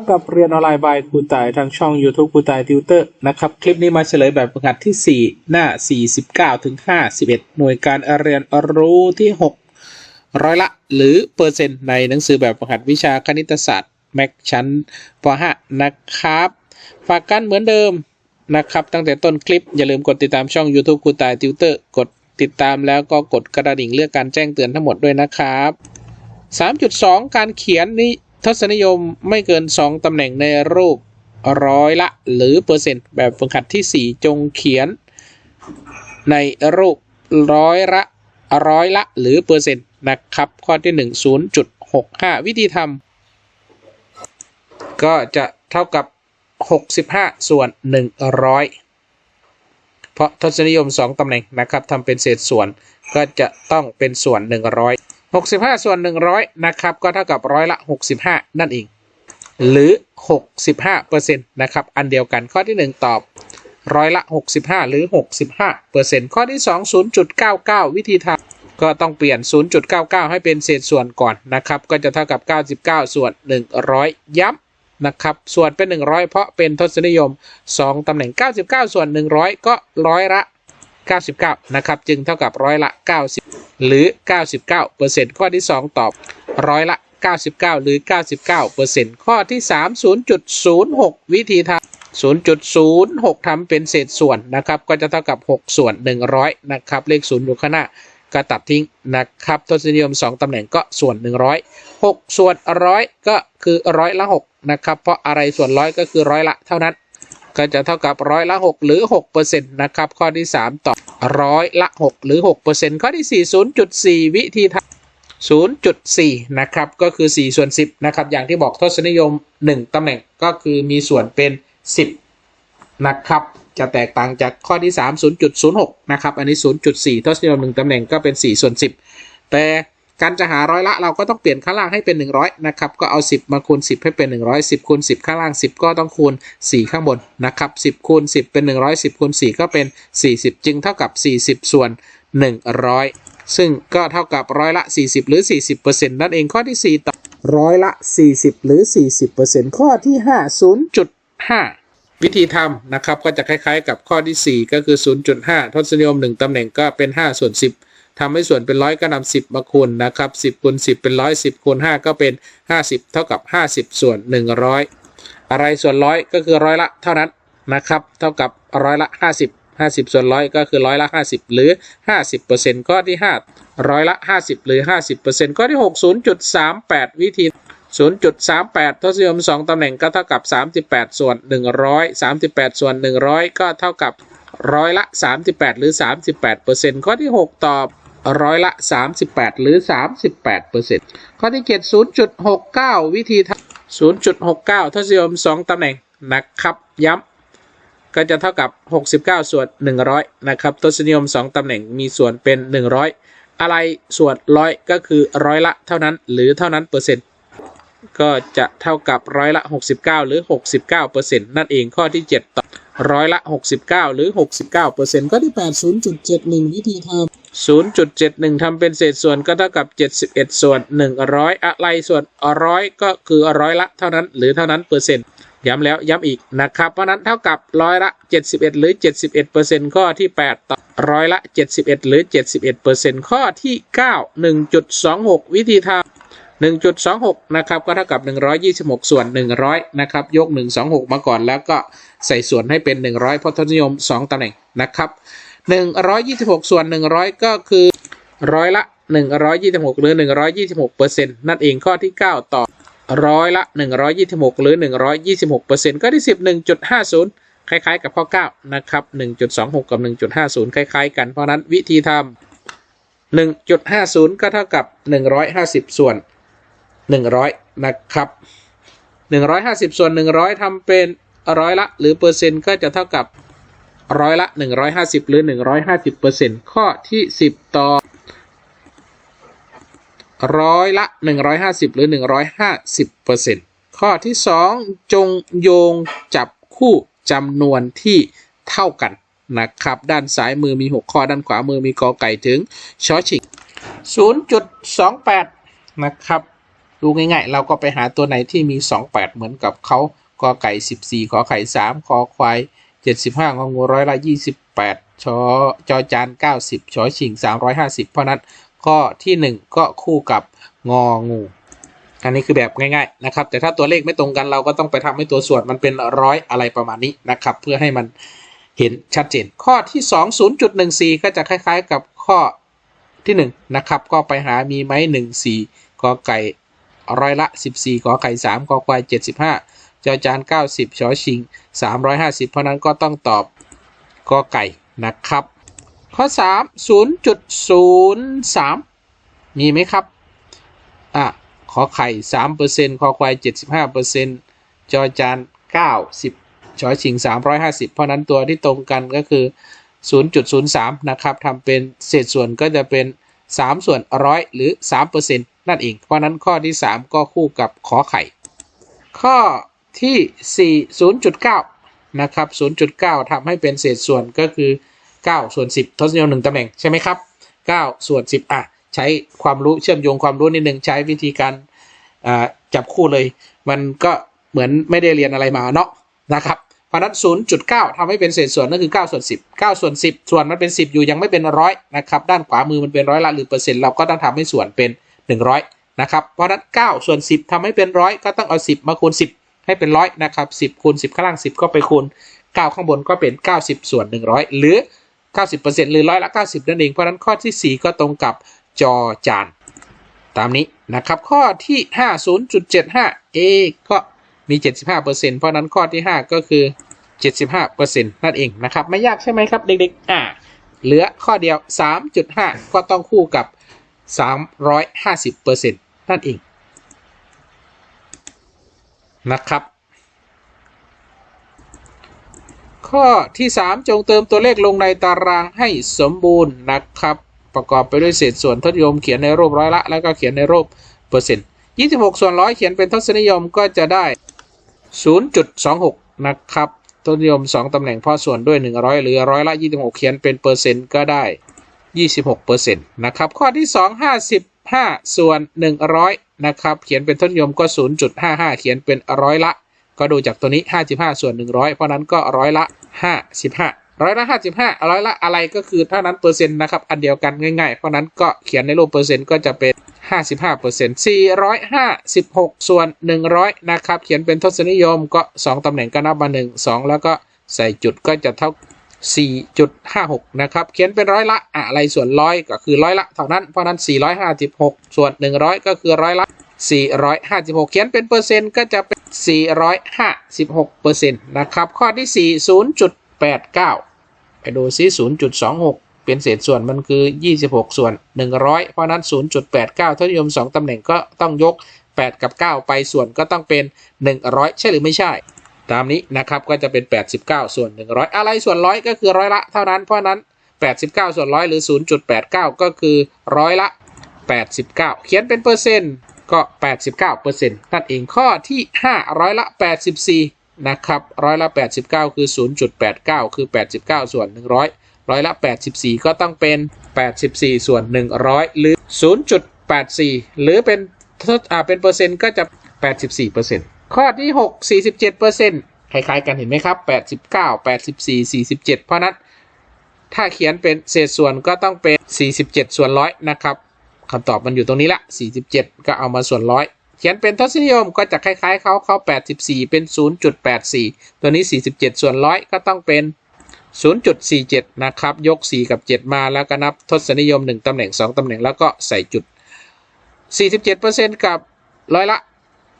บกับเรียนออนไลน์บายครูต่ายทางช่อง YouTube ครูต่ายติวเตอร์นะครับ คลิปนี้มาเฉลยแบบฝึกหัดที่ 4 หน้า 49 ถึง 51 หน่วยการเรียนรู้ที่ 6 ร้อยละ หรือเปอร์เซ็นต์ในหนังสือแบบฝึกหัดวิชาคณิตศาสตร์แม็กชั้นป .5 นะครับ ฝากกันเหมือนเดิมนะครับ ตั้งแต่ต้นคลิปอย่าลืมกดติดตามช่อง YouTube ครูต่ายติวเตอร์กดติดตามแล้วก็กดกระดิ่งเลือกการแจ้งเตือนทั้งหมดด้วยนะครับ 3.2 การเขียนนี้ ทศนิยมไม่เกิน 2 ตำแหน่งในรูปร้อยละ หรือเปอร์เซ็นต์แบบฝึกหัดที่ 4 จงเขียน ในรูปร้อยละร้อยละหรือเปอร์เซ็นต์นะครับ ข้อที่ 1 0.65 วิธีทำก็จะเท่ากับ 65 ส่วน 100 เพราะทศนิยม 2 ตำแหน่งนะครับทำเป็นเศษส่วนก็จะต้องเป็นส่วน 100 65 ส่วน 100 นะครับ ก็เท่ากับร้อยละ 65 นั่นเอง หรือ 65เปอร์เซ็นต์นะครับ อันเดียวกันข้อที่ 1 ตอบร้อยละ 65 หรือ 65เปอร์เซ็นต์ข้อที่ 2 0.99 วิธีทำก็ต้องเปลี่ยน 0.99 ให้เป็นเศษส่วนก่อนนะครับ ก็จะเท่ากับ 99 ส่วน 100 ย้ำนะครับ ส่วนเป็น 100 เพราะเป็นทศนิยม 2 ตำแหน่ง 99 ส่วน 100 ก็ร้อยละ 99 นะครับ จึงเท่ากับร้อยละ 90 หรือ 99เปอร์เซ็นต์ข้อที่ 2 ตอบร้อยละ 99 หรือ 99เปอร์เซ็นต์ข้อที่ 3 0.06 วิธีทำ0.06ทำเป็นเศษส่วนนะครับ ก็จะเท่ากับ 6 ส่วน 100 นะครับ เลข 0 อยู่ข้างหน้าก็ตัดทิ้งนะครับทศนิยม 2 ตำแหน่งก็ส่วน 100 6 ส่วนร้อยก็คือร้อยละ 6 นะครับ เพราะอะไรส่วนร้อยก็คือร้อยละเท่านั้น ก็จะเท่ากับร้อยละ 6 หรือ6%นะครับ ข้อที่ 3ตอบร้อยละ 6 หรือ 6%ข้อที่ 4 0.4 วิธีทำ0.4 นะครับ ก็คือ 4 ส่วน 10 นะครับ อย่างที่บอกทศนิยม 1 ตำแหน่งก็คือมีส่วนเป็น 10 นะครับ จะแตกต่างจากข้อที่ 3 0.06 นะครับ อันนี้ 0.4 ทศนิยม 1 ตำแหน่งก็เป็น 4 ส่วน 10 แต่ การจะหาร้อยละเราก็ต้องเปลี่ยนข้างล่างให้เป็น 100 นะครับ ก็เอา 10 มาคูณ 10 ให้เป็น 100 10คูณ10 ข้างล่าง 10 ก็ต้องคูณ 4 ข้างบนนะครับ10คูณ10 เป็น 100 10คูณ4ก็เป็น 40 จึงเท่ากับ 40 ส่วน 100 ซึ่งก็เท่ากับร้อยละ 40 หรือ 40%นั่นเองข้อที่ 4ต่อร้อยละ 40 หรือ 40%ข้อที่ 5 0.5วิธีทำนะครับก็จะคล้ายๆ กับข้อที่ 4 ก็คือ 0.5 ทศนิยม 1ตำแหน่งก็เป็น 5 ส่วน 10 ทำให้ส่วนเป็นร้อยก็นำสิบมาคูณนะครับสิบคูณสิบเป็นร้อยสิบคูณห้าก็เป็นห้าสิบเท่ากับห้าสิบส่วนหนึ่งร้อยอะไรส่วนร้อยก็คือร้อยละเท่านั้นนะครับ เท่ากับร้อยละห้าสิบห้าสิบส่วนร้อยก็คือร้อยละห้าสิบหรือห้าสิบเปอร์เซ็นต์ก้อนที่ห้าร้อยละห้าสิบหรือห้าสิบเปอร์เซ็นต์ก้อนที่หกศูนย์จุดสามแปดวิธีศู0.38ทศนิยมสองตำแหน่งก็เท่ากับสามสิบแปดส่วนหนึ่งร้อยสามสิบแปดส่วนหนึ่งร้อยก็เท่ากับร้อยละส38 หรือ 38%ข้อที่ 6 ตอบ ร้อยละ 38 หรือ 38%ข้อที่7 0.69 วิธีทำ0.69 ทศนิยม 2ตำแหน่งนะครับ ย้ำก็จะเท่ากับ 69 ส่วน 100 นะครับ ทศนิยม 2ตำแหน่งมีส่วนเป็น 100 อะไรส่วนร้อยก็คือร้อยละเท่านั้น หรือเท่านั้นเปอร์เซ็นต์ก็จะเท่ากับร้อยละ 69 หรือ 69%นั่นเองข้อที่ 7 ต่อร้อยละ 69 หรือ 69%ข้อที่ 8 0.71 วิธีทำ 0.71 ทำเป็นเศษส่วนก็เท่ากับ 71 ส่วน 100 อะไรส่วนร้อยก็คือร้อยละเท่านั้นหรือเท่านั้นเปอร์เซ็นต์ย้ำแล้วย้ำอีกนะครับ เพราะนั้นเท่ากับร้อยละ 71 หรือ 71%ข้อที่ 8 ต่อร้อยละ 71 หรือ 71%ข้อที่ 9 1.26 วิธีทำ1.26 นะครับก็เท่ากับ 126 ส่วน 100 นะครับ ยก 126 มาก่อนแล้วก็ใส่ส่วนให้เป็น 100 เพราะทศนิยม 2ตำแหน่งนะครับ 126 ส่วน 100 ก็คือร้อยละ 126 หรือ 126เปอร์เซ็นต์นั่นเองข้อที่ 9 ต่อร้อยละ 126 หรือ 126เปอร์เซ็นต์ข้อที่ 11.50 คล้าย ๆ กับข้อ 9 นะครับ 1.26 กับ 1.50 คล้าย ๆ กัน เพราะนั้นวิธีทำ1.50 ก็เท่ากับ 150 ส่วน 100 นะครับ 150 ส่วน 100ทำเป็นร้อยละ หรือเปอร์เซ็นต์ก็จะเท่ากับ ร้อยละ 150 หรือ 150เปอร์เซ็นต์ข้อที่ 10 ต่อร้อยละ 150 หรือ 150เปอร์เซ็นต์ข้อที่ 2 จงโยงจับคู่จำนวนที่เท่ากันนะครับ ด้านซ้ายมือมี 6 ข้อ ด้านขวามือมีกอไก่ถึงชอชิก0.28 นะครับ ดูง่ายๆ เราก็ไปหาตัวไหนที่มี 28 เหมือนกับเขากอไก่ 14 ขอไข่ 3 คอควาย 75งองูร้อยละ28ชอจอจาน90ชอชิง350เพราะนั้นข้อที่หนึ่1ก็คู่กับงองู อันนี้คือแบบง่ายๆนะครับ แต่ถ้าตัวเลขไม่ตรงกันเราก็ต้องไปทำให้ตัวส่วนมันเป็นร้อยอะไรประมาณนี้นะครับ เพื่อให้มันเห็นชัดเจน ข้อที่2 0.14ก็จะคล้ายๆกับข้อที่1นะครับ ก็ไปหามีไหม14กอไก่ร้อยละ14กอไข่3กอควาย75จ จอจาน 90ชอชิง 350 เพราะนั้นก็ต้องตอบกอไก่นะครับ ข้อ 3 0.03 มีไหมครับ อะ ขอไข่ 3%คอควาย 75%จอจาน 90ชอชิง 350 เพราะนั้นตัวที่ตรงกันก็คือ 0.03 นะครับทำเป็นเศษส่วนก็จะเป็น 3 ส่วนร้อยหรือ 3%นั่นเอง เพราะนั้นข้อที่ 3 ก็คู่กับขอไข่ ข้อ ที่ 4 0.9 นะครับ 0.9ทำให้เป็นเศษส่วนก็คือ 9 ส่วน 10 ทศนิยม1ตำแหน่งใช่ไหมครับ 9 ส่วน 10 อะ ใช้ความรู้เชื่อมโยงความรู้นิดนึง ใช้วิธีการจับคู่เลย มันก็เหมือนไม่ได้เรียนอะไรมาเนาะนะครับเพราะนั้น 0.9ทำให้เป็นเศษส่วนก็คือ 9 ส่วน 10 9 ส่วน 10 ส่วนมันเป็น 10 อยู่ยังไม่เป็นร้อยนะครับ ด้านขวามือมันเป็นร้อยละหรือเปอร์เซ็นต์เราก็ต้องทำให้ส่วนเป็น 100 นะครับ เพราะนั้น 9 ส่วน 10ทำให้เป็นร้อยก็ต้องเอา 10 มาคูณ 10 ให้เป็นร้อยนะครับ10คูณ10ข้างล่าง10ก็ไปคูณ9ข้างบนก็เป็น90ส่วน100หรือ90%หรือร้อยละ90นั่นเองเพราะนั้นข้อที่4ก็ตรงกับจอจานตามนี้นะครับข้อที่5 0.75 a ก็มี75%เพราะฉะนั้นข้อที่5ก็คือ75%นั่นเองนะครับไม่ยากใช่ไหมครับเด็กๆอ่าเหลือข้อเดียว 3.5 ก็ต้องคู่กับ 350%นั่นเอง นะครับ ข้อที่ 3 จงเติมตัวเลขลงในตารางให้สมบูรณ์นะครับ ประกอบไปด้วยเศษส่วนทศนิยมเขียนในรูปร้อยละ แล้วก็เขียนในรูปเปอร์เซ็นต์26 ส่วนร้อยเขียนเป็นทศนิยมก็จะได้ 0.26 นะครับทศนิยม 2ตำแหน่งพอส่วนด้วย 100 หรือร้อยละ 26 เขียนเป็นเปอร์เซ็นต์ก็ได้ 26%นะครับ ข้อที่ 2 5 ส่วน 100 นะครับ เขียนเป็นทศนิยมก็ 0.55 เขียนเป็นร้อยละ ก็ดูจากตัวนี้ 55 ส่วน 100 เพราะนั้นก็ร้อยละ 55 ร้อยละ 55 ร้อยละอะไรก็คือเท่านั้นเปอร์เซ็นต์นะครับ อันเดียวกันง่ายๆ เพราะนั้นก็เขียนในรูปเปอร์เซ็นต์ก็จะเป็น 55% 456 ส่วน 100 นะครับ เขียนเป็นทศนิยมก็ 2ตำแหน่งก็นับมา 1 2 แล้วก็ใส่จุดก็จะเท่า 4.56 นะครับ เขียนเป็นร้อยละอะไรส่วนร้อยก็คือร้อยละเท่านั้น เพราะนั้น 456 ส่วน 100 ก็คือร้อยละ 456 เขียนเป็นเปอร์เซ็นต์ก็จะเป็น 456เปอร์เซ็นต์นะครับ ข้อที่ 4 0.89 ไปดูซิ 0.26 เป็นเศษส่วนมันคือ 26 ส่วน 100 เพราะนั้น 0.89ทศนิยม 2 ตำแหน่งก็ต้องยก 8 กับ 9 ไปส่วนก็ต้องเป็น 100 ใช่หรือไม่ใช่ ตามนี้นะครับก็จะเป็น 89 ส่วน 100 อะไรส่วนร้อยก็คือร้อยละเท่านั้นเพราะนั้น 89 ส่วนร้อยหรือ 0.89 ก็คือร้อยละ 89 เขียนเป็นเปอร์เซ็นต์ก็ 89เปอร์เซ็นต์นั่นเองข้อที่ 5 ร้อยละ 84 นะครับร้อยละ 89 คือ 0.89 คือ 89 ส่วน 100 ร้อยละ 84 ก็ต้องเป็น 84 ส่วน 100 หรือ 0.84 หรือเป็นอ่าเป็นเปอร์เซ็นต์ก็จะ 84เปอร์เซ็นต์ ข้อที่6 47เปอร์เซ็นต์คล้ายๆกันเห็นไหมครับ89 84 47เพราะนั้น ถ้าเขียนเป็นเศษส่วนก็ต้องเป็น47ส่วนร้อยนะครับคำตอบมันอยู่ตรงนี้ละ47ก็เอามาส่วนร้อยเขียนเป็นทศนิยมก็จะคล้ายๆเขาเขา84เป็น0.84ตัวนี้47ส่วนร้อยก็ต้องเป็น0.47 นะครับ ยก 4 กับ 7 มาแล้วก็นับทศนิยม 1 ตำแหน่ง 2 ตำแหน่งแล้วก็ใส่จุด 47%กับร้อยละ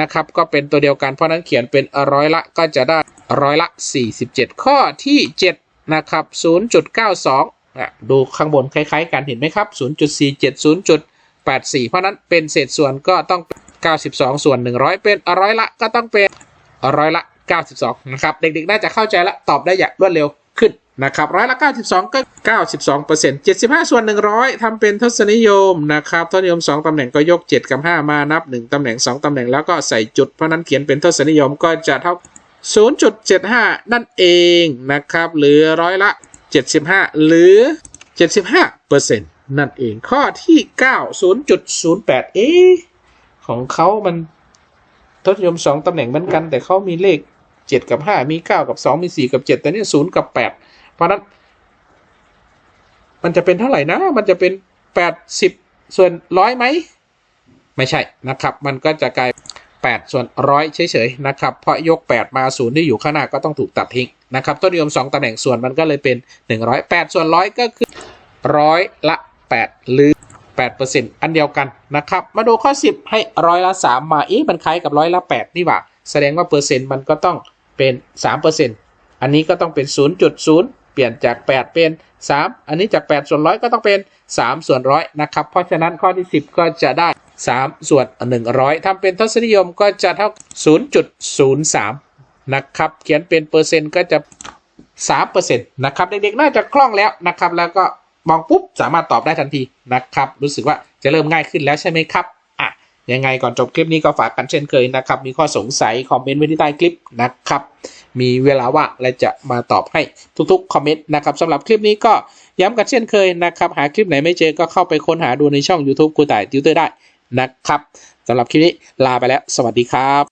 นะครับ ก็เป็นตัวเดียวกัน เพราะนั้นเขียนเป็นร้อยละก็จะได้ร้อยละ 47 ข้อที่ 7 นะครับ 0.92อะดูข้างบนคล้ายๆกันเห็นไหมครับ 0.47 0.84 เพราะนั้นเป็นเศษส่วนก็ต้อง 92 ส่วน 100 เป็นร้อยละก็ต้องเป็นร้อยละ 92 นะครับ เด็กๆ น่าจะเข้าใจและตอบได้อย่างรวดเร็ว ขึ้นนะครับร้อยละ 92 ก็ 92เปอร์เซ็นต์75 ส่วน 100ทำเป็นทศนิยมนะครับทศนิยม 2ตำแหน่งก็ยก 7 กับ 5 มานับ 1ตำแหน่ง 2ตำแหน่งแล้วก็ใส่จุด เพราะนั้นเขียนเป็นทศนิยมก็จะเท่า 0.75 นั่นเองนะครับ หรือร้อยละ 75 หรือ 75เปอร์เซ็นต์นั่นเอง ข้อที่ 9 0.08 เอ๊ขอของเขามันทศนิยมสองตำแหน่งเหมือนกัน แต่เขามีเลข เจ็ดกับห้ามีเก้ากับสองมีสี่กับเจ็ดแต่นี่ศูนย์กับแปดเพราะนั้น มันจะเป็นเท่าไหร่นะ มันจะเป็นแปดสิบส่วนร้อยไหม ไม่ใช่นะครับ มันก็จะกลาย8ส่วนร้อยเฉยๆนะครับ เพราะยก8มาศูนย์ที่อยู่ข้างหน้าก็ต้องถูกตัดทิ้งนะครับ ต้นนิยม2ตำแหน่งส่วนมันก็เลยเป็น100 8ส่วนร้อยก็คือร้อยละ8หรือ8%อันเดียวกันนะครับ มาดูข้อ 10 ให้ร้อยละ 3 มาอีมันคล้ายกับร้อยละ 8 นี่หว่า แสดงว่าเปอร์เซ็นต์มันก็ต้องเป็น3%อันนี้ก็ต้องเป็น 0.0 เปลี่ยนจาก 8 เป็น 3 อันนี้จาก 8 ส่วนร้อยก็ต้องเป็น 3 ส่วนร้อยนะครับ เพราะฉะนั้นข้อที่ 10 ก็จะได้ 3 ส่วน 100ทำเป็นทศนิยมก็จะเท่า 0.03 นะครับ เขียนเป็นเปอร์เซ็นต์ก็จะ 3%นะครับ เด็กๆ น่าจะคล่องแล้วนะครับ แล้วก็มองปุ๊บสามารถตอบได้ทันทีนะครับ รู้สึกว่าจะเริ่มง่ายขึ้นแล้วใช่ไหมครับ ยังไงก่อนจบคลิปนี้ก็ฝากกันเช่นเคยนะครับ มีข้อสงสัยคอมเมนต์ไว้ที่ใต้คลิปนะครับ มีเวลาว่างและจะมาตอบให้ทุกๆคอมเมนต์นะครับสำหรับคลิปนี้ก็ย้ำกันเช่นเคยนะครับ หาคลิปไหนไม่เจอก็เข้าไปค้นหาดูในช่อง YouTube กูต่ายติวเตอร์ได้นะครับสำหรับคลิปนี้ลาไปแล้ว สวัสดีครับ